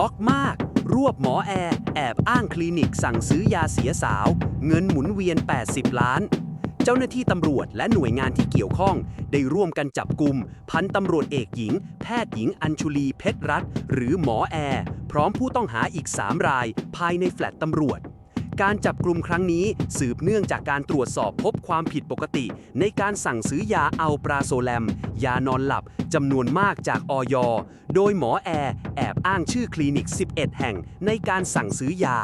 ช็อกมาก รวบหมอแอร์ แอบอ้างคลินิกสั่งซื้อยาเสียสาว เงินหมุนเวียน 80 ล้าน เจ้าหน้าที่ตำรวจและหน่วยงานที่เกี่ยวข้อง ได้ร่วมกันจับกลุ่มพันตำรวจเอกหญิง แพทย์หญิงอัญชุลีเพชรรัตน์หรือหมอแอร์ พร้อมผู้ต้องหาอีก 3 ราย ภายในแฟลตตำรวจ การจับกลุ่มครั้งนี้สืบเนื่องจากการตรวจสอบพบความผิดปกติ ในการสั่งซื้อยาอัลปราโซแลม ยานอนหลับจำนวนมากจากออยโดยหมอแอร์แอบอ้างชื่อคลินิก 11 แห่งในการสั่งซื้อยา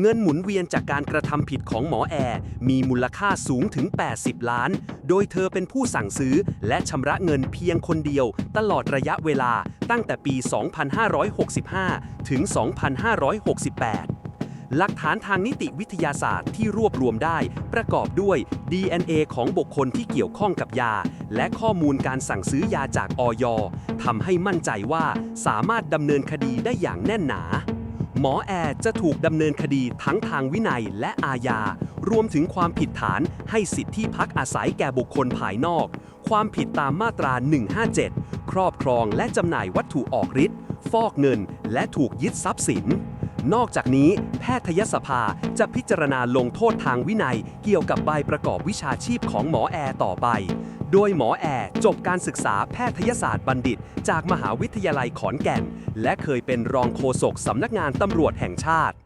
เงินหมุนเวียนจากการกระทำผิดของหมอแอร์มีมูลค่าสูงถึง 80 ล้าน โดยเธอเป็นผู้สั่งซื้อและชำระเงินเพียงคนเดียว ตลอดระยะเวลาตั้งแต่ปี 2565 ถึง 2568 หลักฐานทางนิติวิทยาศาสตร์ที่รวบรวมได้ ประกอบด้วย DNA ของบุคคลที่เกี่ยวข้องกับยา และข้อมูลการสั่งซื้อยาจากออยทำให้มั่นใจว่าสามารถดำเนินคดีได้อย่างแน่นหนา หมอแอร์จะถูกดำเนินคดีทั้งทางวินัยและอาญา รวมถึงความผิดฐานให้สิทธิพักอาศัยแก่บุคคลภายนอก ความผิดตามมาตรา 157 ครอบครองและจำหน่ายวัตถุออกฤทธิ์ฟอกเงิน และถูกยึดทรัพย์สิน นอกจากนี้ แพทยสภาจะพิจารณาลงโทษทางวินัย เกี่ยวกับใบประกอบวิชาชีพของหมอแอร์ต่อไป โดยหมอแอร์จบการศึกษาแพทยศาสตร์บัณฑิต จากมหาวิทยาลัยขอนแก่น และเคยเป็นรองโฆษกสำนักงานตำรวจแห่งชาติ